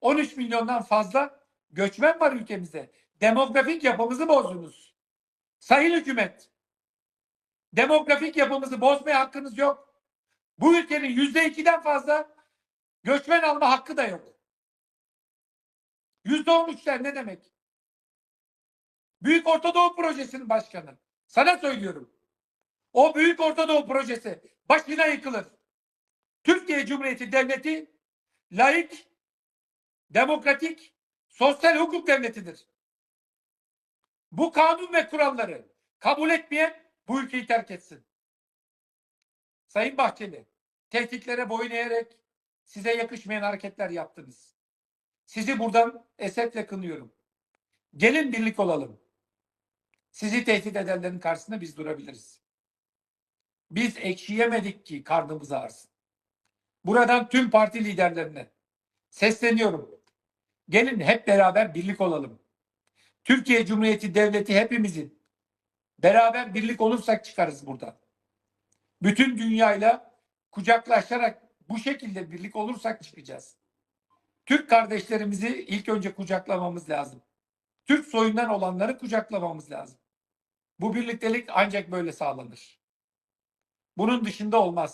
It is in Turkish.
13 milyondan fazla göçmen var ülkemizde. Demografik yapımızı bozdunuz. Sayın hükümet, demografik yapımızı bozmaya hakkınız yok. Bu ülkenin yüzde ikiden fazla göçmen alma hakkı da yok. Yüzde on üçler ne demek? Büyük Orta Doğu Projesi'nin başkanı. Sana söylüyorum. O Büyük Orta Doğu Projesi başına yıkılır. Türkiye Cumhuriyeti Devleti laik, demokratik, sosyal hukuk devletidir. Bu kanun ve kuralları kabul etmeyen bu ülkeyi terk etsin. Sayın Bahçeli, tehditlere boyun eğerek size yakışmayan hareketler yaptınız. Sizi buradan esefle kınıyorum. Gelin birlik olalım. Sizi tehdit edenlerin karşısında biz durabiliriz. Biz ekşi yemedik ki karnımız ağrısın. Buradan tüm parti liderlerine sesleniyorum. Gelin hep beraber birlik olalım. Türkiye Cumhuriyeti Devleti hepimizin. Beraber birlik olursak çıkarız buradan. Bütün dünyayla kucaklaşarak bu şekilde birlik olursak çıkacağız. Türk kardeşlerimizi ilk önce kucaklamamız lazım. Türk soyundan olanları kucaklamamız lazım. Bu birliktelik ancak böyle sağlanır. Bunun dışında olmaz.